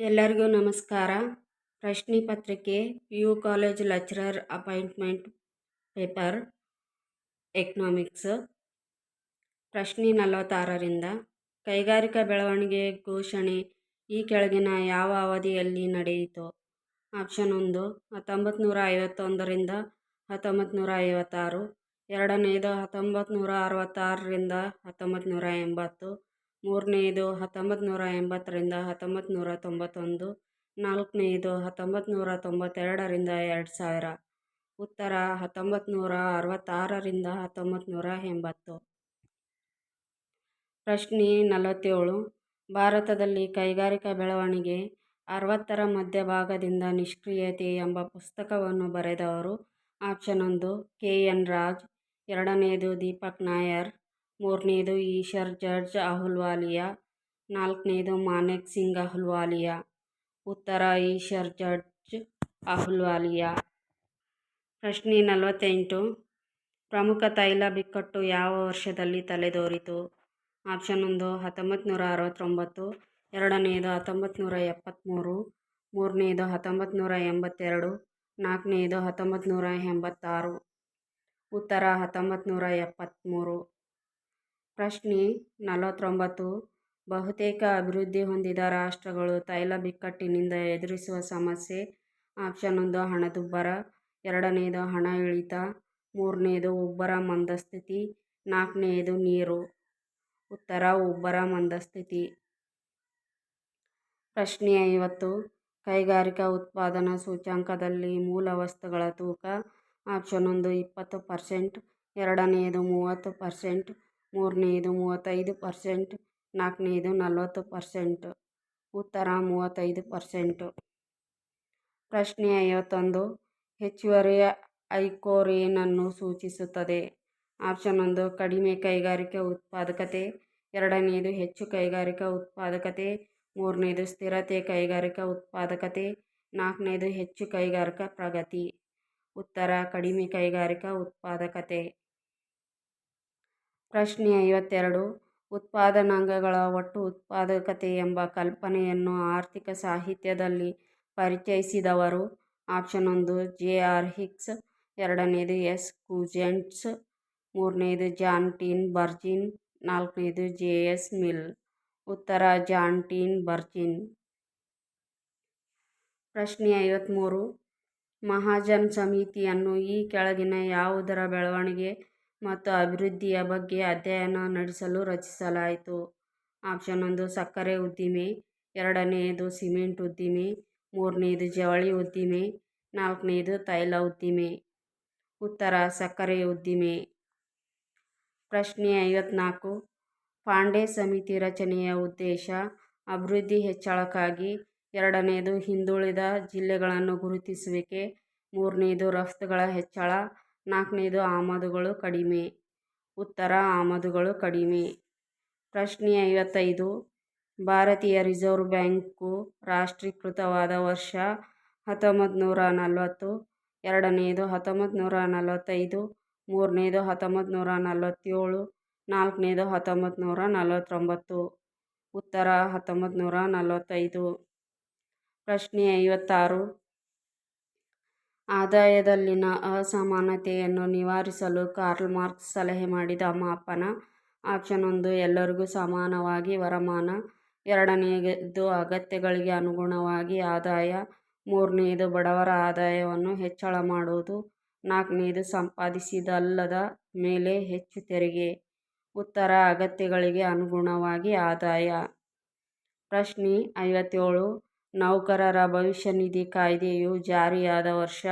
ಎಲ್ಲರಿಗೂ ನಮಸ್ಕಾರ. ಪ್ರಶ್ನೆ ಪತ್ರಿಕೆ P U college lecturer appointment paper, economics. ಪ್ರಶ್ನೆ ನಲವತ್ತಾರರಿಂದ, ಕೈಗಾರಿಕಾ ಬೆಳವಣಿಗೆ ಘೋಷಣೆ ಈ ಕೆಳಗಿನ ಯಾವ ಅವಧಿಯಲ್ಲಿ ನಡೆಯಿತು? ಆಪ್ಷನ್ ಒಂದು ಹತ್ತೊಂಬತ್ತು ನೂರ ಐವತ್ತೊಂದರಿಂದ ಹತ್ತೊಂಬತ್ತು ನೂರ ಐವತ್ತಾರು. ಎರಡನೇದು ಹತ್ತೊಂಬತ್ತು ನೂರ ಅರವತ್ತಾರರಿಂದ ಹತ್ತೊಂಬತ್ತು ನೂರ ಎಂಬತ್ತು. ಮೂರನೆಯದು ಹತ್ತೊಂಬತ್ತು ನೂರ ಎಂಬತ್ತರಿಂದ ಹತ್ತೊಂಬತ್ತು ನೂರ ತೊಂಬತ್ತೊಂದು ನಾಲ್ಕನೆಯದು ಹತ್ತೊಂಬತ್ತು ನೂರ ತೊಂಬತ್ತೆರಡರಿಂದ ಎರಡು ಸಾವಿರ, ಉತ್ತರ ಹತ್ತೊಂಬತ್ತು ನೂರ ಅರವತ್ತಾರರಿಂದ ಹತ್ತೊಂಬತ್ತು ನೂರ ಎಂಬತ್ತು. ಪ್ರಶ್ನೆ ನಲವತ್ತೇಳು, ಭಾರತದಲ್ಲಿ ಕೈಗಾರಿಕಾ ಬೆಳವಣಿಗೆ ಅರವತ್ತರ ಮಧ್ಯಭಾಗದಿಂದ ನಿಷ್ಕ್ರಿಯತೆ ಎಂಬ ಪುಸ್ತಕವನ್ನು ಬರೆದವರು ಆಪ್ಷನ್ ಒಂದು ಕೆ ಎನ್ ರಾಜ್ ಎರಡನೆಯದು ದೀಪಕ್ ನಾಯರ್ ಮೂರನೇದು ಈಶರ್ ಜಡ್ಜ್ ಅಹ್ಲುವಾಲಿಯಾ, ನಾಲ್ಕನೇದು ಮಾನೆಕ್ ಸಿಂಗ್ ಅಹ್ಲುವಾಲಿಯಾ, ಉತ್ತರ ಈಶ್ವರ್, ಜಡ್ಜ್ ಅಹ್ಲುವಾಲಿಯಾ. ಪ್ರಶ್ನೆ ನಲವತ್ತೆಂಟು. ಪ್ರಮುಖ ತೈಲ ಬಿಕ್ಕಟ್ಟು ಯಾವ ವರ್ಷದಲ್ಲಿ ತಲೆದೋರಿತು? ಆಪ್ಷನ್ ಒಂದು ಹತ್ತೊಂಬತ್ತು ನೂರ ಅರವತ್ತೊಂಬತ್ತು ಎರಡನೆಯದು ಹತ್ತೊಂಬತ್ತು ನೂರ ಎಪ್ಪತ್ತ್ಮೂರು ಮೂರನೆಯದು ಹತ್ತೊಂಬತ್ತು ನೂರ ಎಂಬತ್ತೆರಡು ನಾಲ್ಕನೆಯದು ಹತ್ತೊಂಬತ್ತು ನೂರ ಎಂಬತ್ತಾರು. ಉತ್ತರ ಹತ್ತೊಂಬತ್ತು ನೂರ ಎಪ್ಪತ್ತ್ಮೂರು ಪ್ರಶ್ನೆ ನಲವತ್ತೊಂಬತ್ತು. ಬಹುತೇಕ ಅಭಿವೃದ್ಧಿ ಹೊಂದಿದ ರಾಷ್ಟ್ರಗಳು ತೈಲ ಬಿಕ್ಕಟ್ಟಿನಿಂದ ಎದುರಿಸುವ ಸಮಸ್ಯೆ. ಆಪ್ಷನ್ ಒಂದು, ಹಣದುಬ್ಬರ. ಎರಡನೆಯದು ಹಣ ಇಳಿತ. ಮೂರನೆಯದು ಉಬ್ಬರ ಮಂದಸ್ಥಿತಿ. ನಾಲ್ಕನೆಯದು ನೀರು. ಉತ್ತರ, ಉಬ್ಬರ ಮಂದಸ್ಥಿತಿ. ಪ್ರಶ್ನೆ ಐವತ್ತು. ಕೈಗಾರಿಕಾ ಉತ್ಪಾದನಾ ಸೂಚ್ಯಂಕದಲ್ಲಿ ಮೂಲ ವಸ್ತುಗಳ ತೂಕ. ಆಪ್ಷನ್ ಒಂದು, ಇಪ್ಪತ್ತು ಪರ್ಸೆಂಟ್. ಎರಡನೆಯದು ಮೂವತ್ತು ಪರ್ಸೆಂಟ್. ಮೂರನೆಯದು ಮೂವತ್ತೈದು ಪರ್ಸೆಂಟ್, ನಾಲ್ಕನೇದು ನಲವತ್ತು ಪರ್ಸೆಂಟ್. ಉತ್ತರ ಮೂವತ್ತೈದು ಪರ್ಸೆಂಟು. ಪ್ರಶ್ನೆ ಐವತ್ತೊಂದು, ಹೆಚ್ಚುವರಿ ಐಕೋರ್ ಏನನ್ನು ಸೂಚಿಸುತ್ತದೆ. ಆಪ್ಷನ್ ಒಂದು, ಕಡಿಮೆ ಕೈಗಾರಿಕಾ ಉತ್ಪಾದಕತೆ. ಎರಡನೇದು, ಹೆಚ್ಚು ಕೈಗಾರಿಕಾ ಉತ್ಪಾದಕತೆ. ಮೂರನೇದು, ಸ್ಥಿರತೆ ಕೈಗಾರಿಕಾ ಉತ್ಪಾದಕತೆ. ನಾಲ್ಕನೇದು, ಹೆಚ್ಚು ಕೈಗಾರಿಕಾ ಪ್ರಗತಿ. ಉತ್ತರ, ಕಡಿಮೆ ಕೈಗಾರಿಕಾ ಉತ್ಪಾದಕತೆ. ಪ್ರಶ್ನೆ ಐವತ್ತೆರಡು. ಉತ್ಪಾದನಾಂಗಗಳ ಒಟ್ಟು ಉತ್ಪಾದಕತೆ ಎಂಬ ಕಲ್ಪನೆಯನ್ನು ಆರ್ಥಿಕ ಸಾಹಿತ್ಯದಲ್ಲಿ ಪರಿಚಯಿಸಿದವರು. ಆಪ್ಷನ್ ಒಂದು, ಜೆ. ಆರ್. ಹಿಕ್ಸ್. ಎರಡನೇದು, ಎಸ್. ಕೂಜೆಂಟ್ಸ್. ಮೂರನೇದು, ಜಾನ್ ಟೀನ್ ಬರ್ಜಿನ್. ನಾಲ್ಕನೇದು, ಜೆ. ಎಸ್. ಮಿಲ್. ಉತ್ತರ, ಜಾನ್ ಟೀನ್ ಬರ್ಜಿನ್. ಪ್ರಶ್ನೆ ಐವತ್ತ್ಮೂರು ಮಹಾಜನ್ ಸಮಿತಿಯನ್ನು ಈ ಕೆಳಗಿನ ಯಾವುದರ ಬೆಳವಣಿಗೆ ಮತ್ತು ಅಭಿವೃದ್ಧಿಯ ಬಗ್ಗೆ ಅಧ್ಯಯನ ನಡೆಸಲು ರಚಿಸಲಾಯಿತು. ಆಪ್ಷನ್ ಒಂದು, ಸಕ್ಕರೆ ಉದ್ದಿಮೆ. ಎರಡನೆಯದು ಸಿಮೆಂಟ್ ಉದ್ದಿಮೆ. ಮೂರನೆಯದು ಜವಳಿ ಉದ್ದಿಮೆ. ನಾಲ್ಕನೆಯದು ತೈಲ ಉದ್ದಿಮೆ. ಉತ್ತರ, ಸಕ್ಕರೆ ಉದ್ದಿಮೆ. ಪ್ರಶ್ನೆ ಐವತ್ನಾಲ್ಕು, ಪಾಂಡೆ ಸಮಿತಿ ರಚನೆಯ ಉದ್ದೇಶ, ಅಭಿವೃದ್ಧಿ ಹೆಚ್ಚಳಕ್ಕಾಗಿ ಎರಡನೆಯದು ಹಿಂದುಳಿದ ಜಿಲ್ಲೆಗಳನ್ನು ಗುರುತಿಸುವಿಕೆ ಮೂರನೆಯದು ರಫ್ತುಗಳ ಹೆಚ್ಚಳ ನಾಲ್ಕನೆಯದು ಆಮದುಗಳು ಕಡಿಮೆ. ಉತ್ತರ, ಆಮದುಗಳು ಕಡಿಮೆ. ಪ್ರಶ್ನೆ ಐವತ್ತೈದು. ಭಾರತೀಯ ರಿಸರ್ವ್ ಬ್ಯಾಂಕು ರಾಷ್ಟ್ರೀಕೃತವಾದ ವರ್ಷ ಹತ್ತೊಂಬತ್ತು ನೂರ ನಲವತ್ತು. ಎರಡನೇದು ಹತ್ತೊಂಬತ್ತು ನೂರ ನಲವತ್ತೈದು. ಮೂರನೇದು ಹತ್ತೊಂಬತ್ತು ನೂರ ನಲವತ್ತೇಳು. ನಾಲ್ಕನೇದು ಹತ್ತೊಂಬತ್ತು ನೂರ ನಲವತ್ತೊಂಬತ್ತು. ಉತ್ತರ ಹತ್ತೊಂಬತ್ತು ನೂರ ನಲವತ್ತೈದು. ಪ್ರಶ್ನೆ ಐವತ್ತಾರು. ಆದಾಯದಲ್ಲಿನ ಅಸಮಾನತೆಯನ್ನು ನಿವಾರಿಸಲು ಕಾರ್ಲ್ ಮಾರ್ಕ್ಸ್ ಸಲಹೆ ಮಾಡಿದ ಮಾಪನ ಆಪ್ಷನ್ ಒಂದು, ಎಲ್ಲರಿಗೂ ಸಮಾನವಾಗಿ ವರಮಾನ. ಎರಡನೆಯದು, ಅಗತ್ಯಗಳಿಗೆ ಅನುಗುಣವಾಗಿ ಆದಾಯ. ಮೂರನೆಯದು, ಬಡವರ ಆದಾಯವನ್ನು ಹೆಚ್ಚಳ ಮಾಡುವುದು. ನಾಲ್ಕನೆಯದು, ಸಂಪಾದಿಸಿದಲ್ಲದ ಮೇಲೆ ಹೆಚ್ಚು ತೆರಿಗೆ. ಉತ್ತರ, ಅಗತ್ಯಗಳಿಗೆ ಅನುಗುಣವಾಗಿ ಆದಾಯ. ಪ್ರಶ್ನೆ ಐವತ್ತೇಳು ನೌಕರರ ಭವಿಷ್ಯ ನಿಧಿ ಕಾಯ್ದೆಯು ಜಾರಿಯಾದ ವರ್ಷ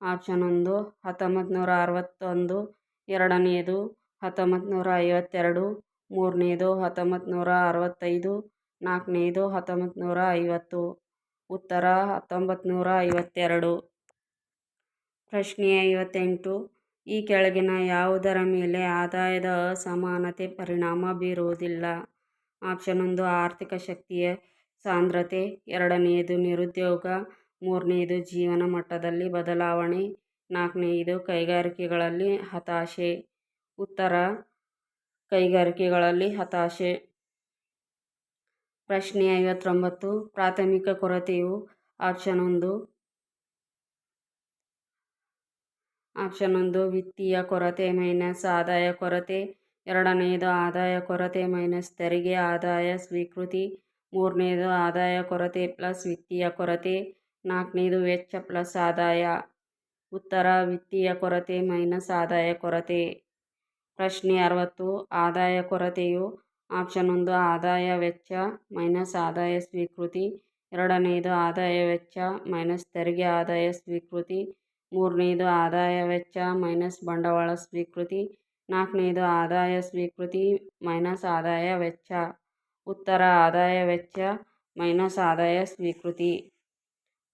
ಆಪ್ಷನ್ ಒಂದು ಹತ್ತೊಂಬತ್ತು ನೂರ ಅರವತ್ತೊಂದು ಎರಡನೆಯದು ಹತ್ತೊಂಬತ್ತು ನೂರ ಐವತ್ತೆರಡು ಮೂರನೇದು ಹತ್ತೊಂಬತ್ತು ನೂರ ಅರವತ್ತೈದು ನಾಲ್ಕನೇದು ಹತ್ತೊಂಬತ್ತು ನೂರ ಐವತ್ತು ಉತ್ತರ ಹತ್ತೊಂಬತ್ತು ನೂರ ಐವತ್ತೆರಡು ಪ್ರಶ್ನೆ ಐವತ್ತೆಂಟು, ಈ ಕೆಳಗಿನ ಯಾವುದರ ಮೇಲೆ ಆದಾಯದ ಅಸಮಾನತೆ ಪರಿಣಾಮ ಬೀರುವುದಿಲ್ಲ? ಆಪ್ಷನ್ ಒಂದು, ಆರ್ಥಿಕ ಶಕ್ತಿಯ ಸಾಂದ್ರತೆ, ಎರಡನೆಯದು ನಿರುದ್ಯೋಗ, ಮೂರನೆಯದು ಜೀವನ ಮಟ್ಟದಲ್ಲಿ ಬದಲಾವಣೆ, ನಾಲ್ಕನೆಯದು ಕೈಗಾರಿಕೆಗಳಲ್ಲಿ ಹತಾಶೆ. ಉತ್ತರ, ಕೈಗಾರಿಕೆಗಳಲ್ಲಿ ಹತಾಶೆ. ಪ್ರಶ್ನೆ ಐವತ್ತೊಂಬತ್ತು, ಪ್ರಾಥಮಿಕ ಕೊರತೆಯು ಆಪ್ಷನ್ ಒಂದು. ಆಪ್ಷನ್ ಒಂದು, ವಿತ್ತೀಯ ಕೊರತೆ ಮೈನಸ್ ಆದಾಯ ಕೊರತೆ. ಎರಡನೆಯದು, ಆದಾಯ ಕೊರತೆ ಮೈನಸ್ ತೆರಿಗೆ, ಆದಾಯ ಸ್ವೀಕೃತಿ. ಮೂರನೇದು ಆದಾಯ ಕೊರತೆ ಪ್ಲಸ್ ವಿತ್ತೀಯ ಕೊರತೆ ನಾಲ್ಕನೇದು ವೆಚ್ಚ ಪ್ಲಸ್ ಆದಾಯ ಉತ್ತರ ವಿತ್ತೀಯ ಕೊರತೆ ಮೈನಸ್ ಆದಾಯ ಕೊರತೆ ಪ್ರಶ್ನೆ ಅರವತ್ತು ಆದಾಯ ಕೊರತೆಯು ಆಪ್ಷನ್ ಒಂದು ಆದಾಯ ವೆಚ್ಚ ಮೈನಸ್ ಆದಾಯ ಸ್ವೀಕೃತಿ ಎರಡನೆಯದು ಆದಾಯ ವೆಚ್ಚ ಮೈನಸ್ ತೆರಿಗೆ ಆದಾಯ ಸ್ವೀಕೃತಿ, ಮೂರನೇದು ಆದಾಯ ವೆಚ್ಚ ಮೈನಸ್ ಬಂಡವಾಳ ಸ್ವೀಕೃತಿ ನಾಲ್ಕನೇದು ಆದಾಯ ಸ್ವೀಕೃತಿ ಮೈನಸ್ ಆದಾಯ ವೆಚ್ಚ. ಉತ್ತರ ಆದಾಯ ವೆಚ್ಚ ಮೈನಸ್ ಆದಾಯ ಸ್ವೀಕೃತಿ.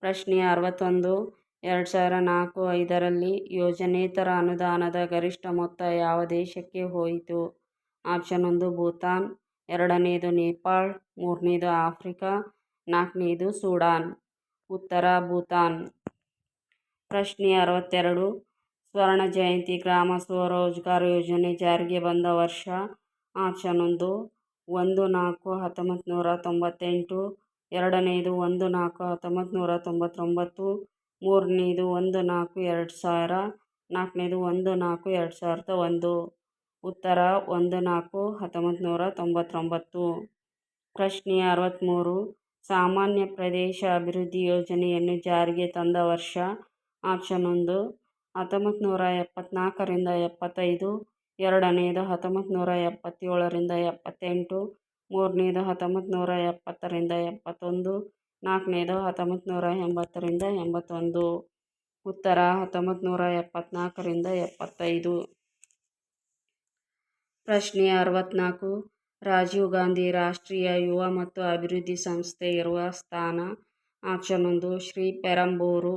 ಪ್ರಶ್ನೆ ಅರವತ್ತೊಂದು, ಎರಡು ಸಾವಿರ ನಾಲ್ಕು, ಐದರಲ್ಲಿ ಯೋಜನೇತರ ಅನುದಾನದ ಗರಿಷ್ಠ ಮೊತ್ತ ಯಾವ ದೇಶಕ್ಕೆ ಹೋಯಿತು? ಆಪ್ಷನ್ ಒಂದು, ಭೂತಾನ್, ಎರಡನೇದು ನೇಪಾಳ್, ಮೂರನೇದು ಆಫ್ರಿಕಾ, ನಾಲ್ಕನೇದು ಸೂಡಾನ್. ಉತ್ತರ, ಭೂತಾನ್. ಪ್ರಶ್ನೆ ಅರವತ್ತೆರಡು, ಸ್ವರ್ಣ ಜಯಂತಿ ಗ್ರಾಮ ಸ್ವರೋಜ್ಗಾರ್ ಯೋಜನೆ ಜಾರಿಗೆ ಬಂದ ವರ್ಷ? ಆಪ್ಷನ್ ಒಂದು ಒಂದು ನಾಲ್ಕು ಹತ್ತೊಂಬತ್ತು ನೂರ ತೊಂಬತ್ತೆಂಟು, ಎರಡನೇದು ಒಂದು ನಾಲ್ಕು ಹತ್ತೊಂಬತ್ತು ನೂರ ತೊಂಬತ್ತೊಂಬತ್ತು, ಮೂರನೇದು ಒಂದು ನಾಲ್ಕು ಎರಡು ಸಾವಿರ, ನಾಲ್ಕನೇದು ಒಂದು ನಾಲ್ಕು ಎರಡು ಸಾವಿರದ ಒಂದು. ಉತ್ತರ ಒಂದು ನಾಲ್ಕು ಹತ್ತೊಂಬತ್ತು ನೂರ ತೊಂಬತ್ತೊಂಬತ್ತು. ಪ್ರಶ್ನೆ ಅರವತ್ತ್ಮೂರು. ಸಾಮಾನ್ಯ ಪ್ರದೇಶ ಅಭಿವೃದ್ಧಿ ಯೋಜನೆಯನ್ನು ಜಾರಿಗೆ ತಂದ ವರ್ಷ ಆಪ್ಷನ್ ಒಂದು. ಹತ್ತೊಂಬತ್ತು ನೂರ ಎಪ್ಪತ್ತ್ನಾಲ್ಕರಿಂದ ಎಪ್ಪತ್ತೈದು. ಎರಡನೇದು ಹತ್ತೊಂಬತ್ತು ನೂರ ಎಪ್ಪತ್ತೇಳರಿಂದ ಎಪ್ಪತ್ತೆಂಟು, ಮೂರನೇದು ಹತ್ತೊಂಬತ್ತು ನೂರ ಎಪ್ಪತ್ತರಿಂದ ಎಪ್ಪತ್ತೊಂದು, ನಾಲ್ಕನೇದು ಹತ್ತೊಂಬತ್ತು ನೂರ ಎಂಬತ್ತರಿಂದ ಎಂಬತ್ತೊಂದು. ಉತ್ತರ ಹತ್ತೊಂಬತ್ತು ನೂರ ಎಪ್ಪತ್ತ್ನಾಲ್ಕರಿಂದ ಎಪ್ಪತ್ತೈದು. ಪ್ರಶ್ನೆ ಅರವತ್ತ್ನಾಲ್ಕು ರಾಜೀವ್ ಗಾಂಧಿ ರಾಷ್ಟ್ರೀಯ ಯುವ ಮತ್ತು ಅಭಿವೃದ್ಧಿ ಸಂಸ್ಥೆ ಇರುವ ಸ್ಥಾನ ಆಪ್ಷನ್ ಒಂದು ಶ್ರೀ ಪೆರಂಬೂರು,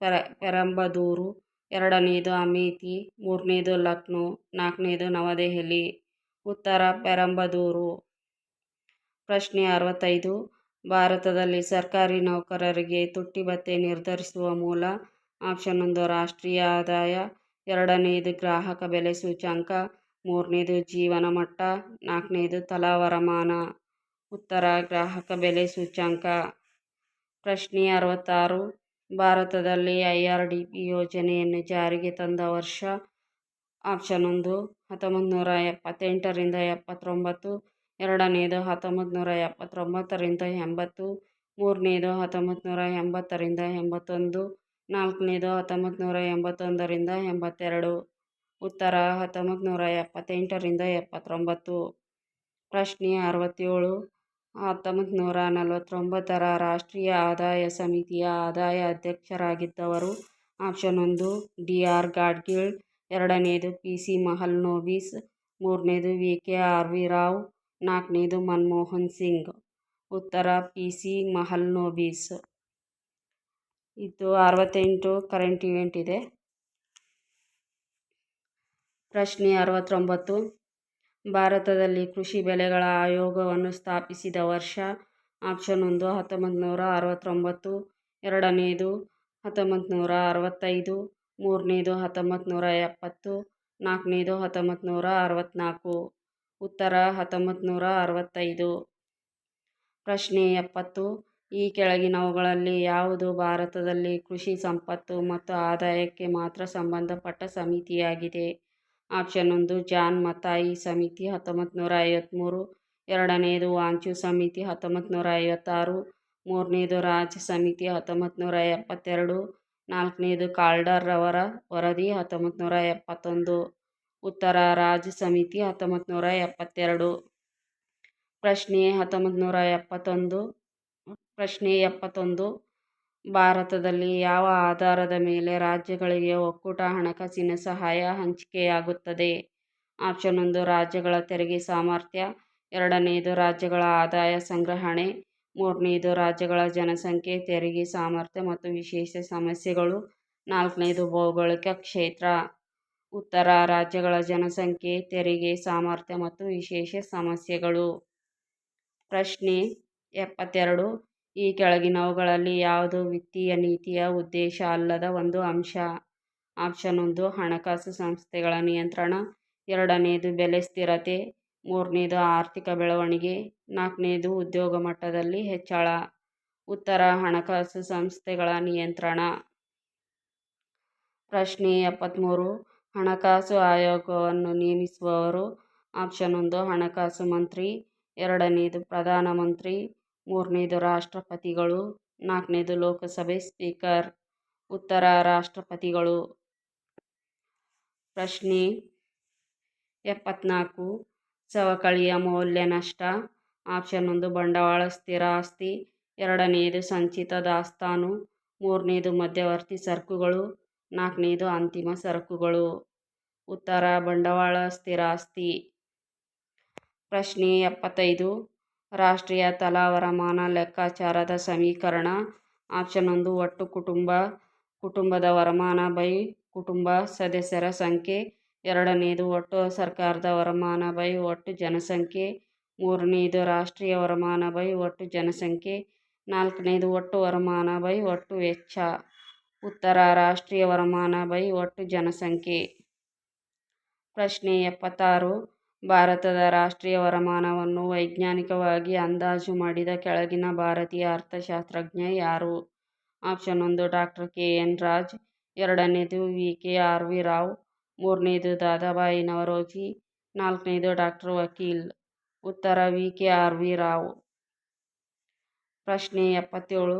ಪೆರ, ಪೆರಂಬದೂರು. ಎರಡನೇದು ಅಮೇಥಿ, ಮೂರನೇದು ಲಕ್ನೋ, ನಾಲ್ಕನೇದು ನವದೆಹಲಿ. ಉತ್ತರ ಪೆರಂಬದೂರು. ಪ್ರಶ್ನೆ ಅರವತ್ತೈದು, ಭಾರತದಲ್ಲಿ ಸರ್ಕಾರಿ ನೌಕರರಿಗೆ ತುಟ್ಟಿ ಭತ್ಯೆ ನಿರ್ಧರಿಸುವ ಮೂಲ. ಆಪ್ಷನ್ ಒಂದು, ರಾಷ್ಟ್ರೀಯ ಆದಾಯ. ಎರಡನೆಯದು ಗ್ರಾಹಕ ಬೆಲೆ ಸೂಚ್ಯಂಕ. ಮೂರನೇದು, ಜೀವನ ಮಟ್ಟ. ನಾಲ್ಕನೇದು, ತಲಾ ವರಮಾನ. ಉತ್ತರ, ಗ್ರಾಹಕ ಬೆಲೆ ಸೂಚ್ಯಂಕ. ಪ್ರಶ್ನೆ ಅರವತ್ತಾರು ಭಾರತದಲ್ಲಿ ಐ.ಆರ್.ಡಿ.ಪಿ ಯೋಜನೆಯನ್ನು ಜಾರಿಗೆ ತಂದ ವರ್ಷ ಆಪ್ಷನ್ ಒಂದು ಹತ್ತೊಂಬತ್ತು ನೂರ ಎಪ್ಪತ್ತೆಂಟರಿಂದ ಎಪ್ಪತ್ತೊಂಬತ್ತು, ಎರಡನೇದು ಹತ್ತೊಂಬತ್ತು ನೂರ ಎಪ್ಪತ್ತೊಂಬತ್ತರಿಂದ ಎಂಬತ್ತು, ಮೂರನೇದು ಹತ್ತೊಂಬತ್ತು ನೂರ ಎಂಬತ್ತರಿಂದ ಎಂಬತ್ತೊಂದು, ನಾಲ್ಕನೇದು ಹತ್ತೊಂಬತ್ತು ನೂರ ಎಂಬತ್ತೊಂದರಿಂದ ಎಂಬತ್ತೆರಡು, ಉತ್ತರ ಹತ್ತೊಂಬತ್ತು ನೂರ ಎಪ್ಪತ್ತೆಂಟರಿಂದ ಎಪ್ಪತ್ತೊಂಬತ್ತು, ಪ್ರಶ್ನೆ ಅರವತ್ತೇಳು ಹತ್ತೊಂಬತ್ತು ನೂರ ನಲವತ್ತೊಂಬತ್ತರ ರಾಷ್ಟ್ರೀಯ ಆದಾಯ ಸಮಿತಿಯ ಆದಾಯ ಅಧ್ಯಕ್ಷರಾಗಿದ್ದವರು ಆಪ್ಷನ್ ಒಂದು ಡಿ ಆರ್ ಗಾಡ್ಗೀಳ್, ಎರಡನೇದು ಪಿ ಸಿ ಮಹಲ್ನೋಬಿಸ್ ಮೂರನೇದು V K R V Rao ನಾಲ್ಕನೇದು ಮನಮೋಹನ್ ಸಿಂಗ್. ಉತ್ತರ ಪಿ ಸಿ ಮಹಲ್ನೋಬಿಸ್ ಇದು ಅರವತ್ತೆಂಟು ಕರೆಂಟ್ ಇವೆಂಟ್ ಇದೆ. ಪ್ರಶ್ನೆ ಅರವತ್ತೊಂಬತ್ತು. ಭಾರತದಲ್ಲಿ ಕೃಷಿ ಬೆಳೆಗಳ ಆಯೋಗವನ್ನು ಸ್ಥಾಪಿಸಿದ ವರ್ಷ ಆಪ್ಷನ್ ಒಂದು ಹತ್ತೊಂಬತ್ತು ನೂರ ಅರವತ್ತೊಂಬತ್ತು, ಎರಡನೇದು ಹತ್ತೊಂಬತ್ತು ನೂರ ಅರವತ್ತೈದು, ಮೂರನೇದು ಹತ್ತೊಂಬತ್ತು ನೂರ ಎಪ್ಪತ್ತು, ನಾಲ್ಕನೇದು ಹತ್ತೊಂಬತ್ತು ನೂರ ಅರವತ್ತ್ನಾಲ್ಕು. ಉತ್ತರ ಹತ್ತೊಂಬತ್ತು ನೂರ ಅರವತ್ತೈದು. ಪ್ರಶ್ನೆ ಎಪ್ಪತ್ತು. ಈ ಕೆಳಗಿನವುಗಳಲ್ಲಿ ಯಾವುದು ಭಾರತದಲ್ಲಿ ಕೃಷಿ ಸಂಪತ್ತು ಮತ್ತು ಆದಾಯಕ್ಕೆ ಮಾತ್ರ ಸಂಬಂಧಪಟ್ಟ ಸಮಿತಿಯಾಗಿದೆ? ಆಪ್ಷನ್ ಒಂದು, ಜಾನ್ ಮತಾಯಿ ಸಮಿತಿ ಹತ್ತೊಂಬತ್ತು ನೂರ ಐವತ್ತ್ಮೂರು ಎರಡನೆಯದು ವಾಂಚು ಸಮಿತಿ ಹತ್ತೊಂಬತ್ತು ನೂರ ಐವತ್ತಾರು ಮೂರನೇದು, ರಾಜ್ ಸಮಿತಿ ಹತ್ತೊಂಬತ್ತು ನೂರ ಎಪ್ಪತ್ತೆರಡು ನಾಲ್ಕನೇದು, ಕಾಲ್ಡರ್ ರವರ ವರದಿ ಹತ್ತೊಂಬತ್ತು ನೂರ ಎಪ್ಪತ್ತೊಂದು ಉತ್ತರ, ರಾಜ್ ಸಮಿತಿ ಹತ್ತೊಂಬತ್ತು ನೂರ ಎಪ್ಪತ್ತೆರಡು ಪ್ರಶ್ನೆ ಹತ್ತೊಂಬತ್ತು ನೂರ ಎಪ್ಪತ್ತೊಂದು ಪ್ರಶ್ನೆ ಎಪ್ಪತ್ತೊಂದು. ಭಾರತದಲ್ಲಿ ಯಾವ ಆಧಾರದ ಮೇಲೆ ರಾಜ್ಯಗಳಿಗೆ ಒಕ್ಕೂಟ ಹಣಕಾಸಿನ ಸಹಾಯ ಹಂಚಿಕೆಯಾಗುತ್ತದೆ? ಆಪ್ಷನ್ ಒಂದು, ರಾಜ್ಯಗಳ ತೆರಿಗೆ ಸಾಮರ್ಥ್ಯ. ಎರಡನೆಯದು ರಾಜ್ಯಗಳ ಆದಾಯ ಸಂಗ್ರಹಣೆ. ಮೂರನೆಯದು ರಾಜ್ಯಗಳ ಜನಸಂಖ್ಯೆ, ತೆರಿಗೆ ಸಾಮರ್ಥ್ಯ ಮತ್ತು ವಿಶೇಷ ಸಮಸ್ಯೆಗಳು. ನಾಲ್ಕನೇದು, ಭೌಗೋಳಿಕ ಕ್ಷೇತ್ರ. ಉತ್ತರ, ರಾಜ್ಯಗಳ ಜನಸಂಖ್ಯೆ, ತೆರಿಗೆ ಸಾಮರ್ಥ್ಯ ಮತ್ತು ವಿಶೇಷ ಸಮಸ್ಯೆಗಳು. ಪ್ರಶ್ನೆ ಎಪ್ಪತ್ತೆರಡು ಈ ಕೆಳಗಿನವುಗಳಲ್ಲಿ ಯಾವುದು ವಿತ್ತೀಯ, ನೀತಿಯ ಉದ್ದೇಶ ಅಲ್ಲದ ಒಂದು ಅಂಶ? ಆಪ್ಷನ್ ಒಂದು, ಹಣಕಾಸು ಸಂಸ್ಥೆಗಳ ನಿಯಂತ್ರಣ. ಎರಡನೆಯದು ಬೆಲೆ ಸ್ಥಿರತೆ. ಮೂರನೇದು, ಆರ್ಥಿಕ ಬೆಳವಣಿಗೆ. ನಾಲ್ಕನೇದು, ಉದ್ಯೋಗ ಮಟ್ಟದಲ್ಲಿ ಹೆಚ್ಚಳ. ಉತ್ತರ, ಹಣಕಾಸು ಸಂಸ್ಥೆಗಳ ನಿಯಂತ್ರಣ. ಪ್ರಶ್ನೆ ಎಪ್ಪತ್ತ್ಮೂರು ಹಣಕಾಸು ಆಯೋಗವನ್ನು ನೇಮಿಸುವವರು? ಆಪ್ಷನ್ ಒಂದು, ಹಣಕಾಸು ಮಂತ್ರಿ. ಎರಡನೇದು ಪ್ರಧಾನಮಂತ್ರಿ ಮೂರನೇದು ರಾಷ್ಟ್ರಪತಿಗಳು, ನಾಲ್ಕನೇದು ಲೋಕಸಭೆ ಸ್ಪೀಕರ್, ಉತ್ತರ ರಾಷ್ಟ್ರಪತಿಗಳು. ಪ್ರಶ್ನೆ, ಎಪ್ಪತ್ನಾಲ್ಕು, ಸವಕಳಿಯ ಮೌಲ್ಯ ನಷ್ಟ, ಆಪ್ಷನ್ ಒಂದು, ಬಂಡವಾಳ ಸ್ಥಿರ ಆಸ್ತಿ ಎರಡನೆಯದು ಸಂಚಿತ ದಾಸ್ತಾನು, ಮೂರನೇದು ಮಧ್ಯವರ್ತಿ ಸರಕುಗಳು, ನಾಲ್ಕನೇದು ಅಂತಿಮ ಸರಕುಗಳು. ಉತ್ತರ ಬಂಡವಾಳ ಸ್ಥಿರ ಆಸ್ತಿ. ಪ್ರಶ್ನೆ, ಎಪ್ಪತ್ತೈದು ರಾಷ್ಟ್ರೀಯ ತಲಾವರಮಾನ ಲೆಕ್ಕಾಚಾರದ ಸಮೀಕರಣ. ಆಪ್ಷನ್ ಒಂದು, ಒಟ್ಟು ಕುಟುಂಬ, ಕುಟುಂಬದ ವರಮಾನ ಬೈ ಕುಟುಂಬ ಸದಸ್ಯರ ಸಂಖ್ಯೆ. ಎರಡನೇದು, ಒಟ್ಟು ಸರ್ಕಾರದ ವರಮಾನ ಬೈ ಒಟ್ಟು ಜನಸಂಖ್ಯೆ. ಮೂರನೇದು, ರಾಷ್ಟ್ರೀಯ ವರಮಾನ ಬೈ ಒಟ್ಟು ಜನಸಂಖ್ಯೆ. ನಾಲ್ಕನೇದು, ಒಟ್ಟು ವರಮಾನ ಬೈ ಒಟ್ಟು ವೆಚ್ಚ. ಉತ್ತರ, ರಾಷ್ಟ್ರೀಯ ವರಮಾನ ಬೈ ಒಟ್ಟು ಜನಸಂಖ್ಯೆ. ಪ್ರಶ್ನೆ ಎಪ್ಪತ್ತಾರು ಭಾರತದ ರಾಷ್ಟ್ರೀಯ ವರಮಾನವನ್ನು ವೈಜ್ಞಾನಿಕವಾಗಿ ಅಂದಾಜು ಮಾಡಿದ ಕೆಳಗಿನ ಭಾರತೀಯ ಅರ್ಥಶಾಸ್ತ್ರಜ್ಞ ಯಾರು? ಆಪ್ಷನ್ ಒಂದು, ಡಾಕ್ಟರ್ ಕೆ. ಎನ್. ರಾಜ್, ಎರಡನೇದು V. K. R. V. Rao, ಮೂರನೇದು ದಾದಾಬಾಯಿ ನವರೋಜಿ, ನಾಲ್ಕನೇದು ಡಾಕ್ಟರ್ ವಕೀಲ್. ಉತ್ತರ, V. K. R. V. Rao. ಪ್ರಶ್ನೆ ಎಪ್ಪತ್ತೇಳು,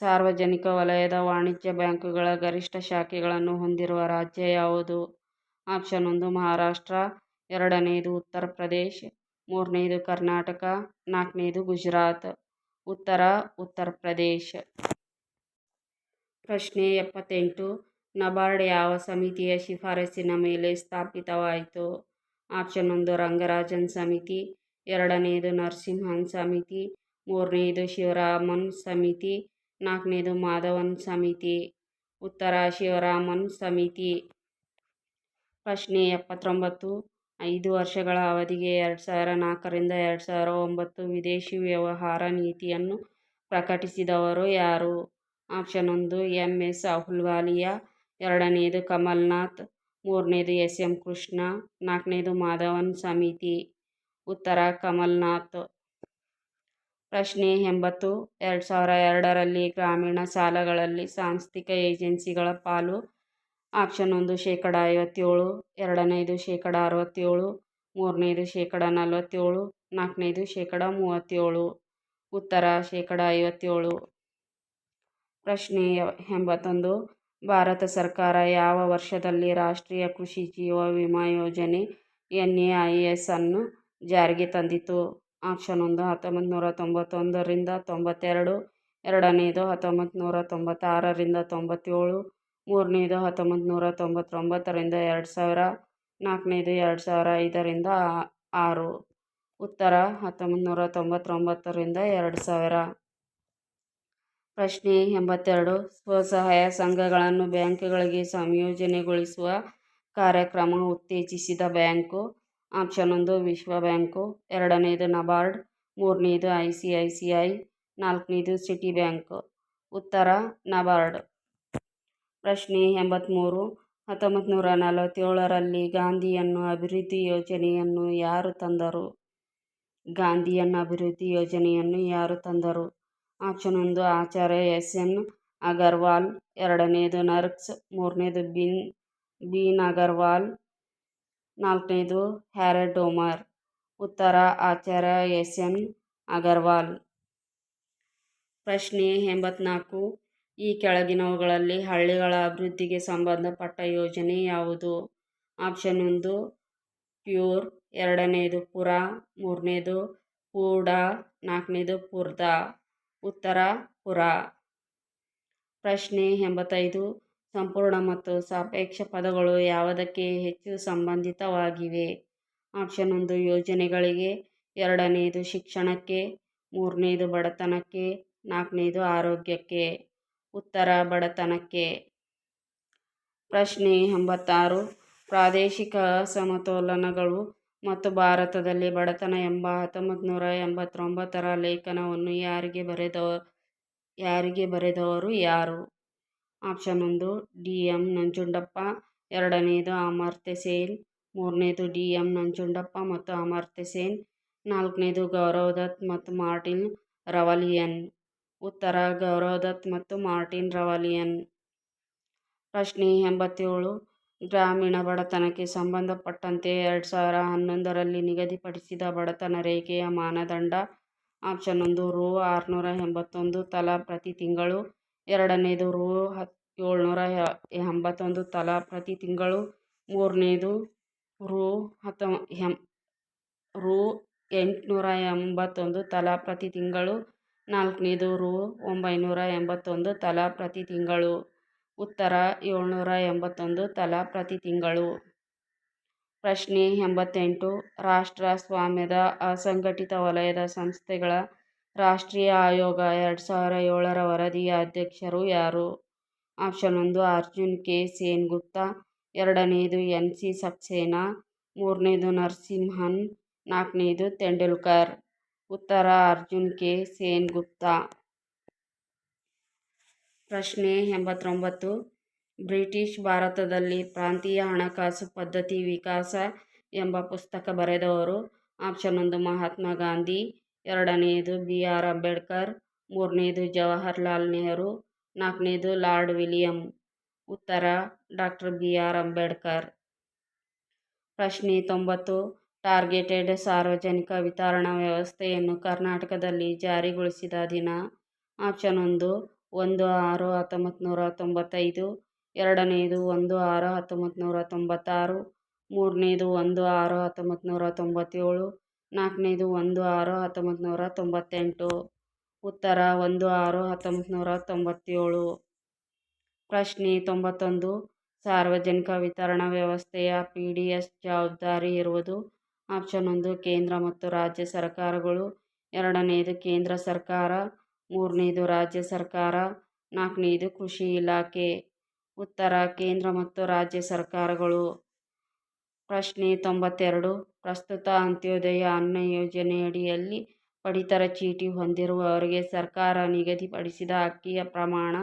ಸಾರ್ವಜನಿಕ ವಲಯದ ವಾಣಿಜ್ಯ ಬ್ಯಾಂಕುಗಳ ಗರಿಷ್ಠ ಶಾಖೆಗಳನ್ನು ಹೊಂದಿರುವ ರಾಜ್ಯ ಯಾವುದು? ಆಪ್ಷನ್ ಒಂದು, ಮಹಾರಾಷ್ಟ್ರ ಎರಡನೇದು ಉತ್ತರ ಪ್ರದೇಶ್, ಮೂರನೇದು ಕರ್ನಾಟಕ, ನಾಲ್ಕನೇದು ಗುಜರಾತ್. ಉತ್ತರ ಉತ್ತರ ಪ್ರದೇಶ್. ಪ್ರಶ್ನೆ ಎಪ್ಪತ್ತೆಂಟು. ನಬಾರ್ಡ್ ಯಾವ ಸಮಿತಿಯ ಶಿಫಾರಸಿನ ಮೇಲೆ ಸ್ಥಾಪಿತವಾಯಿತು? ಆಪ್ಷನ್ ಒಂದು, ರಂಗರಾಜನ್ ಸಮಿತಿ. ಎರಡನೆಯದು ನರಸಿಂಹನ್ ಸಮಿತಿ. ಮೂರನೆಯದು ಶಿವರಾಮನ್ ಸಮಿತಿ. ನಾಲ್ಕನೇದು, ಮಾಧವನ್ ಸಮಿತಿ. ಉತ್ತರ, ಶಿವರಾಮನ್ ಸಮಿತಿ. ಪ್ರಶ್ನೆ ಎಪ್ಪತ್ತೊಂಬತ್ತು. ಐದು ವರ್ಷಗಳ ಅವಧಿಗೆ ಎರಡು ಸಾವಿರ ನಾಲ್ಕರಿಂದ ಎರಡು ಸಾವಿರ ಒಂಬತ್ತು ವಿದೇಶಿ ವ್ಯವಹಾರ ನೀತಿಯನ್ನು ಪ್ರಕಟಿಸಿದವರು ಯಾರು? ಆಪ್ಷನ್ ಒಂದು, ಎಂ ಎಸ್ ಅಹ್ಲುವಾಲಿಯ, ಎರಡನೇದು ಕಮಲ್ನಾಥ್, ಮೂರನೇದು ಎಸ್ ಎಂ ಕೃಷ್ಣ, ನಾಲ್ಕನೇದು ಮಾಧವನ್ ಸಮಿತಿ. ಉತ್ತರ, ಕಮಲ್ನಾಥ್. ಪ್ರಶ್ನೆ ಎಂಬತ್ತು, ಎರಡು ಸಾವಿರ ಎರಡರಲ್ಲಿ ಗ್ರಾಮೀಣ ಸಾಲಗಳಲ್ಲಿ ಸಾಂಸ್ಥಿಕ ಏಜೆನ್ಸಿಗಳ ಪಾಲು ಆಪ್ಷನ್ ಒಂದು ಶೇಕಡ ಐವತ್ತೇಳು, ಎರಡನೇದು ಶೇಕಡ ಅರವತ್ತೇಳು, ಮೂರನೇದು ಶೇಕಡ ನಲವತ್ತೇಳು, ನಾಲ್ಕನೇದು ಶೇಕಡ ಮೂವತ್ತೇಳು. ಉತ್ತರ ಶೇಕಡ ಐವತ್ತೇಳು. ಪ್ರಶ್ನೆ ಎಂಬತ್ತೊಂದು, ಭಾರತ ಸರ್ಕಾರ ಯಾವ ವರ್ಷದಲ್ಲಿ ರಾಷ್ಟ್ರೀಯ ಕೃಷಿ ಜೀವ ವಿಮಾ ಯೋಜನೆ ಎನ್ ಎ ಐ ಎಸ್ ಅನ್ನು ಜಾರಿಗೆ ತಂದಿತು ಆಪ್ಷನ್ ಒಂದು ಹತ್ತೊಂಬತ್ತು ನೂರ ತೊಂಬತ್ತೊಂದರಿಂದ ತೊಂಬತ್ತೆರಡು, ಎರಡನೇದು ಹತ್ತೊಂಬತ್ತು ನೂರ ತೊಂಬತ್ತಾರರಿಂದ ತೊಂಬತ್ತೇಳು ಮೂರನೇದು ಹತ್ತೊಂಬತ್ತು ನೂರ ತೊಂಬತ್ತೊಂಬತ್ತರಿಂದ ಎರಡು ಸಾವಿರ, ನಾಲ್ಕನೇದು ಎರಡು ಸಾವಿರ ಐದರಿಂದ ಆರು. ಉತ್ತರ ಹತ್ತೊಂಬತ್ತು ನೂರ ತೊಂಬತ್ತೊಂಬತ್ತರಿಂದ ಎರಡು ಸಾವಿರ. ಪ್ರಶ್ನೆ ಎಂಬತ್ತೆರಡು, ಸ್ವಸಹಾಯ ಸಂಘಗಳನ್ನು ಬ್ಯಾಂಕ್ಗಳಿಗೆ ಸಂಯೋಜನೆಗೊಳಿಸುವ ಕಾರ್ಯಕ್ರಮ ಉತ್ತೇಜಿಸಿದ ಬ್ಯಾಂಕು, ಆಪ್ಷನ್ ಒಂದು, ವಿಶ್ವ ಬ್ಯಾಂಕು. ಎರಡನೇದು, ನಬಾರ್ಡ್. ಮೂರನೇದು I C I C I ನಾಲ್ಕನೇದು, ಸಿಟಿ ಬ್ಯಾಂಕ್. ಉತ್ತರ, ನಬಾರ್ಡ್. ಪ್ರಶ್ನೆ ಎಂಬತ್ತ್ಮೂರು ಹತ್ತೊಂಬತ್ತು ನೂರ ನಲವತ್ತೇಳರಲ್ಲಿ ಗಾಂಧಿಯನ್ನು ಅಭಿವೃದ್ಧಿ ಯೋಜನೆಯನ್ನು ಯಾರು ತಂದರು? ಗಾಂಧಿಯನ್ನು ಅಭಿವೃದ್ಧಿ ಯೋಜನೆಯನ್ನು ಯಾರು ತಂದರು? ಆಪ್ಷನ್ ಒಂದು, ಆಚಾರ್ಯ ಎಸ್. ಎನ್. ಅಗರ್ವಾಲ್. ಎರಡನೇದು, ನರ್ಕ್ಸ್. ಮೂರನೇದು, ಬಿನ್, ಬೀನ್ ಅಗರ್ವಾಲ್. ನಾಲ್ಕನೇದು, ಹ್ಯಾರಡ್ ಡೋಮರ್. ಉತ್ತರ, ಆಚಾರ್ಯ ಎಸ್. ಎನ್. ಅಗರ್ವಾಲ್. ಪ್ರಶ್ನೆ ಎಂಬತ್ನಾಲ್ಕು. ಈ ಕೆಳಗಿನವುಗಳಲ್ಲಿ ಹಳ್ಳಿಗಳ ಅಭಿವೃದ್ಧಿಗೆ ಸಂಬಂಧಪಟ್ಟ ಯೋಜನೆ ಯಾವುದು? ಆಪ್ಷನ್ ಒಂದು, ಪ್ಯೂರ್. ಎರಡನೇದು, ಪುರ. ಮೂರನೇದು ಪೂಡ ನಾಲ್ಕನೇದು, ಪುರ್ದ. ಉತ್ತರ, ಪುರ. ಪ್ರಶ್ನೆ ಎಂಬತ್ತೈದು, ಸಂಪೂರ್ಣ ಮತ್ತು ಸಾಪೇಕ್ಷ ಪದಗಳು ಯಾವುದಕ್ಕೆ ಹೆಚ್ಚು ಸಂಬಂಧಿತವಾಗಿವೆ? ಆಪ್ಷನ್ ಒಂದು, ಯೋಜನೆಗಳಿಗೆ. ಎರಡನೇದು, ಶಿಕ್ಷಣಕ್ಕೆ. ಮೂರನೇದು, ಬಡತನಕ್ಕೆ. ನಾಲ್ಕನೇದು, ಆರೋಗ್ಯಕ್ಕೆ. ಉತ್ತರ ಬಡತನಕ್ಕೆ. ಪ್ರಶ್ನೆ ಎಂಬತ್ತಾರು. ಪ್ರಾದೇಶಿಕ ಸಮತೋಲನಗಳು ಮತ್ತು ಭಾರತದಲ್ಲಿ ಬಡತನ ಎಂಬ ಹತ್ತೊಂಬತ್ತು ನೂರ ಎಂಬತ್ತೊಂಬತ್ತರ ಲೇಖನವನ್ನು ಯಾರಿಗೆ ಬರೆದವ ಯಾರಿಗೆ ಬರೆದವರು ಯಾರು? ಆಪ್ಷನ್ ಒಂದು, ಡಿ ಎಂ ನಂಜುಂಡಪ್ಪ. ಎರಡನೆಯದು ಅಮರ್ತ್ಯ ಸೇನ್. ಮೂರನೇದು, ಡಿ ಎಂ ನಂಜುಂಡಪ್ಪ ಮತ್ತು ಅಮರ್ತ್ಯ ಸೇನ್. ನಾಲ್ಕನೇದು, ಗೌರವ್ ದತ್ ಮತ್ತು ಮಾರ್ಟಿನ್ ರವಲಿಯನ್. ಉತ್ತರ ಗೌರವದತ್ ಮತ್ತು ಮಾರ್ಟಿನ್ ರವಾಲಿಯನ್ ಪ್ರಶ್ನೆ ಎಂಬತ್ತೇಳು. ಗ್ರಾಮೀಣ ಬಡತನಕ್ಕೆ ಸಂಬಂಧಪಟ್ಟಂತೆ ಎರಡು ಸಾವಿರ ಹನ್ನೊಂದರಲ್ಲಿ ನಿಗದಿಪಡಿಸಿದ ಬಡತನ ರೇಖೆಯ ಮಾನದಂಡ ಆಪ್ಷನ್ ಒಂದು ರು ಆರುನೂರ ಎಂಬತ್ತೊಂದು. ತಲಾ ಪ್ರತಿ ತಿಂಗಳು ಎರಡನೇದು ರು ಹತ್ ಏಳ್ನೂರ ಎಂಬತ್ತೊಂದು. ತಲಾ ಪ್ರತಿ ತಿಂಗಳು ಮೂರನೇದು ರು ಹತ್ತ ಎಂ ರು ಎಂಟುನೂರ ಎಂಬತ್ತೊಂದು. ತಲಾ ಪ್ರತಿ ತಿಂಗಳು ನಾಲ್ಕನೇದು ರು ಒಂಬೈನೂರ ಎಂಬತ್ತೊಂದು ತಲಾ ಪ್ರತಿ ತಿಂಗಳು. ಉತ್ತರ, ಏಳ್ನೂರ ಎಂಬತ್ತೊಂದು ತಲಾ ಪ್ರತಿ ತಿಂಗಳು. ಪ್ರಶ್ನೆ ಎಂಬತ್ತೆಂಟು, ರಾಷ್ಟ್ರ ಸ್ವಾಮ್ಯದ ಅಸಂಘಟಿತ ವಲಯದ ಸಂಸ್ಥೆಗಳ ರಾಷ್ಟ್ರೀಯ ಆಯೋಗ ಎರಡು ಸಾವಿರ ಏಳರ ವರದಿಯ ಅಧ್ಯಕ್ಷರು ಯಾರು? ಆಪ್ಷನ್ ಒಂದು, ಅರ್ಜುನ್ ಕೆ. ಸೇನ್ ಗುಪ್ತಾ ಎರಡನೇದು ಎನ್. ಸಿ. ಸಕ್ಸೇನಾ, ಮೂರನೇದು ನರಸಿಂಹನ್, ನಾಲ್ಕನೇದು ತೆಂಡೂಲ್ಕರ್. ಉತ್ತರ ಅರ್ಜುನ್ ಕೆ. ಸೇನ್ ಗುಪ್ತಾ ಪ್ರಶ್ನೆ ಎಂಬತ್ತೊಂಬತ್ತು. ಬ್ರಿಟಿಷ್ ಭಾರತದಲ್ಲಿ ಪ್ರಾಂತೀಯ ಹಣಕಾಸು ಪದ್ಧತಿ ವಿಕಾಸ ಎಂಬ ಪುಸ್ತಕ ಬರೆದವರು ಆಪ್ಷನ್ ಒಂದು ಮಹಾತ್ಮ ಗಾಂಧಿ ಎರಡನೆಯದು ಬಿ ಆರ್ ಅಂಬೇಡ್ಕರ್, ಮೂರನೇದು ಜವಾಹರ್ಲಾಲ್ ನೆಹರು, ನಾಲ್ಕನೇದು ಲಾರ್ಡ್ ವಿಲಿಯಂ. ಉತ್ತರ ಡಾಕ್ಟರ್ ಬಿ ಆರ್ ಅಂಬೇಡ್ಕರ್. ಪ್ರಶ್ನೆ ತೊಂಬತ್ತು. ಟಾರ್ಗೆಟೆಡ್ ಸಾರ್ವಜನಿಕ ವಿತರಣಾ ವ್ಯವಸ್ಥೆಯನ್ನು ಕರ್ನಾಟಕದಲ್ಲಿ ಜಾರಿಗೊಳಿಸಿದ ದಿನ ಆಪ್ಷನ್ ಒಂದು ಒಂದು ಆರು ಹತ್ತೊಂಬತ್ತು ನೂರ ತೊಂಬತ್ತೈದು ಎರಡನೆಯದು ಒಂದು ಆರು ಹತ್ತೊಂಬತ್ತು ನೂರ ತೊಂಬತ್ತಾರು, ಮೂರನೇದು ಒಂದು ಆರು ಹತ್ತೊಂಬತ್ತು ನೂರ ತೊಂಬತ್ತೇಳು, ನಾಲ್ಕನೇದು ಒಂದು ಆರು ಹತ್ತೊಂಬತ್ತು ನೂರ ತೊಂಬತ್ತೆಂಟು, ಉತ್ತರ ಒಂದು ಆರು ಹತ್ತೊಂಬತ್ತು ನೂರ ತೊಂಬತ್ತೇಳು. ಪ್ರಶ್ನೆ ತೊಂಬತ್ತೊಂದು, ಸಾರ್ವಜನಿಕ ವಿತರಣಾ ವ್ಯವಸ್ಥೆಯ ಪಿ ಡಿ ಎಸ್ ಜವಾಬ್ದಾರಿ ಇರುವುದು ಆಪ್ಷನ್ ಒಂದು, ಕೇಂದ್ರ ಮತ್ತು ರಾಜ್ಯ ಸರ್ಕಾರಗಳು. ಎರಡನೆಯದು ಕೇಂದ್ರ ಸರ್ಕಾರ. ಮೂರನೇದು, ರಾಜ್ಯ ಸರ್ಕಾರ. ನಾಲ್ಕನೇದು, ಕೃಷಿ ಇಲಾಖೆ. ಉತ್ತರ, ಕೇಂದ್ರ ಮತ್ತು ರಾಜ್ಯ ಸರ್ಕಾರಗಳು. ಪ್ರಶ್ನೆ ತೊಂಬತ್ತೆರಡು, ಪ್ರಸ್ತುತ ಅಂತ್ಯೋದಯ ಅನ್ನ ಯೋಜನೆಯಡಿಯಲ್ಲಿ ಪಡಿತರ ಚೀಟಿ ಹೊಂದಿರುವವರಿಗೆ ಸರ್ಕಾರ ನಿಗದಿಪಡಿಸಿದ ಅಕ್ಕಿಯ ಪ್ರಮಾಣ.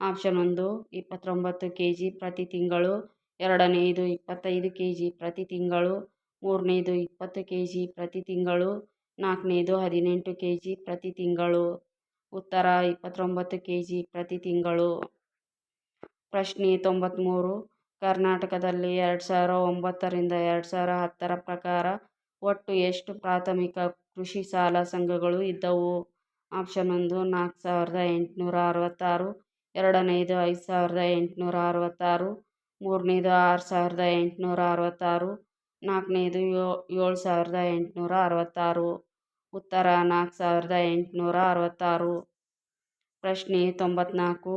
ಆಪ್ಷನ್ ಒಂದು, ಇಪ್ಪತ್ತೊಂಬತ್ತು ಕೆ ಜಿ ಪ್ರತಿ ತಿಂಗಳು. ಎರಡನೆಯದು ಇಪ್ಪತ್ತೈದು ಕೆ ಜಿ ಪ್ರತಿ ತಿಂಗಳು. ಮೂರನೇದು ಇಪ್ಪತ್ತು ಕೆ ಜಿ ಪ್ರತಿ ತಿಂಗಳು, ನಾಲ್ಕನೇದು ಹದಿನೆಂಟು ಕೆ ಜಿ ಪ್ರತಿ ತಿಂಗಳು. ಉತ್ತರ ಇಪ್ಪತ್ತೊಂಬತ್ತು ಕೆ ಜಿ ಪ್ರತಿ ತಿಂಗಳು. ಪ್ರಶ್ನೆ ತೊಂಬತ್ತ್ಮೂರು ಕರ್ನಾಟಕದಲ್ಲಿ ಎರಡು ಸಾವಿರ ಒಂಬತ್ತರಿಂದ ಎರಡು ಸಾವಿರ ಹತ್ತರ ಪ್ರಕಾರ ಒಟ್ಟು ಎಷ್ಟು ಪ್ರಾಥಮಿಕ ಕೃಷಿ ಸಾಲ ಸಂಘಗಳು ಇದ್ದವು? ಆಪ್ಷನ್ ಒಂದು, ನಾಲ್ಕು ಸಾವಿರದ ಎಂಟುನೂರ ಅರವತ್ತಾರು, ಎರಡನೇದು ಐದು ಸಾವಿರದ ಎಂಟುನೂರ ಅರವತ್ತಾರು, ಮೂರನೇದು ಆರು ಸಾವಿರದ ಎಂಟುನೂರ ಅರವತ್ತಾರು ನಾಲ್ಕನೇದು ಏಳು ಸಾವಿರದ ಎಂಟುನೂರ ಅರವತ್ತಾರು. ಉತ್ತರ ನಾಲ್ಕು ಸಾವಿರದ ಎಂಟುನೂರ ಅರವತ್ತಾರು. ಪ್ರಶ್ನೆ ತೊಂಬತ್ನಾಲ್ಕು.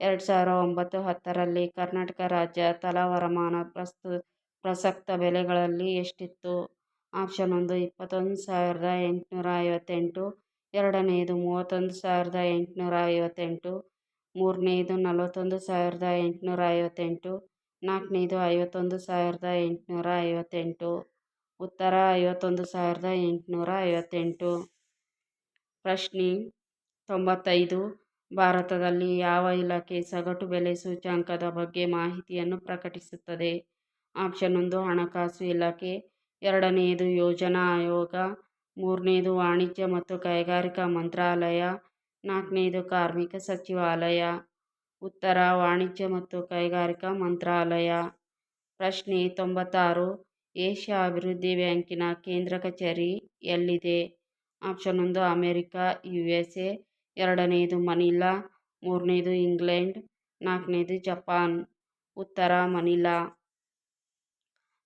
ಎರಡು ಸಾವಿರ ಒಂಬತ್ತು ಹತ್ತರಲ್ಲಿ ಕರ್ನಾಟಕ ರಾಜ್ಯ ತಲಾ ವರಮಾನ ಪ್ರಸ್ತು, ಪ್ರಸಕ್ತ ಬೆಲೆಗಳಲ್ಲಿ ಎಷ್ಟಿತ್ತು? ಆಪ್ಷನ್ ಒಂದು, ಇಪ್ಪತ್ತೊಂದು ಸಾವಿರದ ಎಂಟುನೂರ ಐವತ್ತೆಂಟು. ಎರಡನೇದು, ಮೂವತ್ತೊಂದು ಸಾವಿರದ ಎಂಟುನೂರ ಐವತ್ತೆಂಟು. ಮೂರನೇದು, ನಲವತ್ತೊಂದು ಸಾವಿರದ ಎಂಟುನೂರ ಐವತ್ತೆಂಟು. ನಾಲ್ಕನೇದು ಐವತ್ತೊಂದು ಸಾವಿರದ ಎಂಟುನೂರ ಐವತ್ತೆಂಟು. ಉತ್ತರ ಐವತ್ತೊಂದು ಸಾವಿರದ ಎಂಟುನೂರ ಐವತ್ತೆಂಟು. ಪ್ರಶ್ನೆ, ತೊಂಬತ್ತೈದು, ಭಾರತದಲ್ಲಿ ಯಾವ ಇಲಾಖೆ ಸಗಟು ಬೆಲೆ ಸೂಚ್ಯಂಕದ ಬಗ್ಗೆ ಮಾಹಿತಿಯನ್ನು ಪ್ರಕಟಿಸುತ್ತದೆ? ಆಪ್ಷನ್ ಒಂದು, ಹಣಕಾಸು ಇಲಾಖೆ. ಎರಡನೆಯದು ಯೋಜನಾ ಆಯೋಗ. ಮೂರನೇದು, ವಾಣಿಜ್ಯ ಮತ್ತು ಕೈಗಾರಿಕಾ ಮಂತ್ರಾಲಯ. ನಾಲ್ಕನೇದು, ಕಾರ್ಮಿಕ ಸಚಿವಾಲಯ. ಉತ್ತರ ವಾಣಿಜ್ಯ ಮತ್ತು ಕೈಗಾರಿಕಾ ಮಂತ್ರಾಲಯ. ಪ್ರಶ್ನೆ ತೊಂಬತ್ತಾರು. ಏಷ್ಯಾ ಅಭಿವೃದ್ಧಿ ಬ್ಯಾಂಕಿನ ಕೇಂದ್ರ ಕಚೇರಿ ಎಲ್ಲಿದೆ? ಆಪ್ಷನ್ ಒಂದು, ಅಮೆರಿಕಾ ಯು ಎಸ್ ಎ ಎರಡನೆಯದು ಮನಿಲಾ. ಮೂರನೇದು, ಇಂಗ್ಲೆಂಡ್. ನಾಲ್ಕನೇದು, ಜಪಾನ್. ಉತ್ತರ, ಮನಿಲಾ.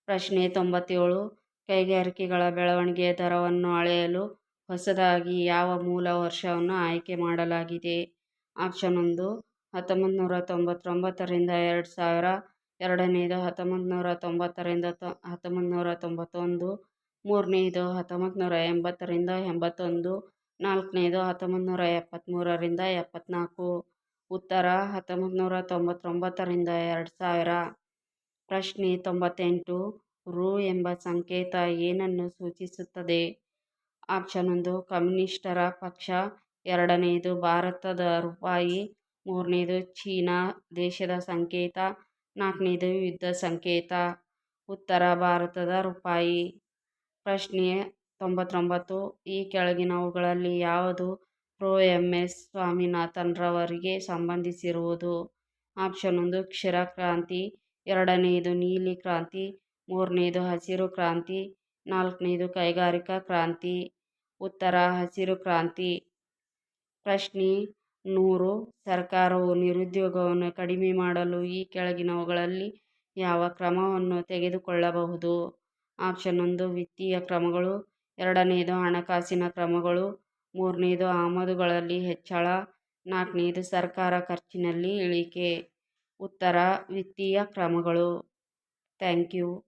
ಪ್ರಶ್ನೆ ತೊಂಬತ್ತೇಳು. ಕೈಗಾರಿಕೆಗಳ ಬೆಳವಣಿಗೆಯ ದರವನ್ನು ಅಳೆಯಲು ಹೊಸದಾಗಿ ಯಾವ ಮೂಲ ವರ್ಷವನ್ನು ಆಯ್ಕೆ ಮಾಡಲಾಗಿದೆ? ಆಪ್ಷನ್ ಒಂದು ಹತ್ತೊಂಬತ್ತು ನೂರ ತೊಂಬತ್ತೊಂಬತ್ತರಿಂದ ಎರಡು ಸಾವಿರ ಎರಡನೇದು ಹತ್ತೊಂಬತ್ತು ನೂರ ತೊಂಬತ್ತರಿಂದ ತೊ ಹತ್ತೊಂಬತ್ತು ನೂರ ತೊಂಬತ್ತೊಂದು ಮೂರನೇದು ಹತ್ತೊಂಬತ್ತು ನೂರ ಎಂಬತ್ತರಿಂದ ಎಂಬತ್ತೊಂದು, ನಾಲ್ಕನೇದು ಹತ್ತೊಂಬತ್ತು ನೂರ ಎಪ್ಪತ್ತ್ಮೂರರಿಂದ ಎಪ್ಪತ್ತ್ನಾಲ್ಕು ಉತ್ತರ ಹತ್ತೊಂಬತ್ತು ನೂರ ತೊಂಬತ್ತೊಂಬತ್ತರಿಂದ ಎರಡು ಸಾವಿರ, ಪ್ರಶ್ನೆ ತೊಂಬತ್ತೆಂಟು, ರು ಎಂಬ ಸಂಕೇತ ಏನನ್ನು ಸೂಚಿಸುತ್ತದೆ? ಆಪ್ಷನ್ ಒಂದು ಕಮ್ಯುನಿಸ್ಟರ ಪಕ್ಷ ಎರಡನೆಯದು ಭಾರತದ ರೂಪಾಯಿ ಮೂರನೇದು ಚೀನಾ ದೇಶದ ಸಂಕೇತ, ನಾಲ್ಕನೇದು ಯುದ್ಧ ಸಂಕೇತ, ಉತ್ತರ ಭಾರತದ ರೂಪಾಯಿ. ಪ್ರಶ್ನೆ ತೊಂಬತ್ತೊಂಬತ್ತು, ಈ ಕೆಳಗಿನವುಗಳಲ್ಲಿ ಯಾವುದು ಪ್ರೊ ಎಂ ಎಸ್ ಸ್ವಾಮಿನಾಥನ್ ರವರಿಗೆ ಸಂಬಂಧಿಸಿರುವುದು? ಆಪ್ಷನ್ ಒಂದು, ಕ್ಷೀರ ಕ್ರಾಂತಿ. ಎರಡನೆಯದು ನೀಲಿ ಕ್ರಾಂತಿ. ಮೂರನೇದು, ಹಸಿರು ಕ್ರಾಂತಿ. ನಾಲ್ಕನೇದು, ಕೈಗಾರಿಕಾ ಕ್ರಾಂತಿ. ಉತ್ತರ, ಹಸಿರು ಕ್ರಾಂತಿ. ಪ್ರಶ್ನೆ ನೂರು ಸರ್ಕಾರವು ನಿರುದ್ಯೋಗವನ್ನು ಕಡಿಮೆ ಮಾಡಲು ಈ ಕೆಳಗಿನವುಗಳಲ್ಲಿ ಯಾವ ಕ್ರಮವನ್ನು ತೆಗೆದುಕೊಳ್ಳಬಹುದು? ಆಪ್ಷನ್ ಒಂದು, ವಿತ್ತೀಯ ಕ್ರಮಗಳು. ಎರಡನೆಯದು ಹಣಕಾಸಿನ ಕ್ರಮಗಳು. ಮೂರನೆಯದು ಆಮದುಗಳಲ್ಲಿ ಹೆಚ್ಚಳ. ನಾಲ್ಕನೇದು, ಸರ್ಕಾರ ಖರ್ಚಿನಲ್ಲಿ ಇಳಿಕೆ. ಉತ್ತರ, ವಿತ್ತೀಯ ಕ್ರಮಗಳು. Thank you.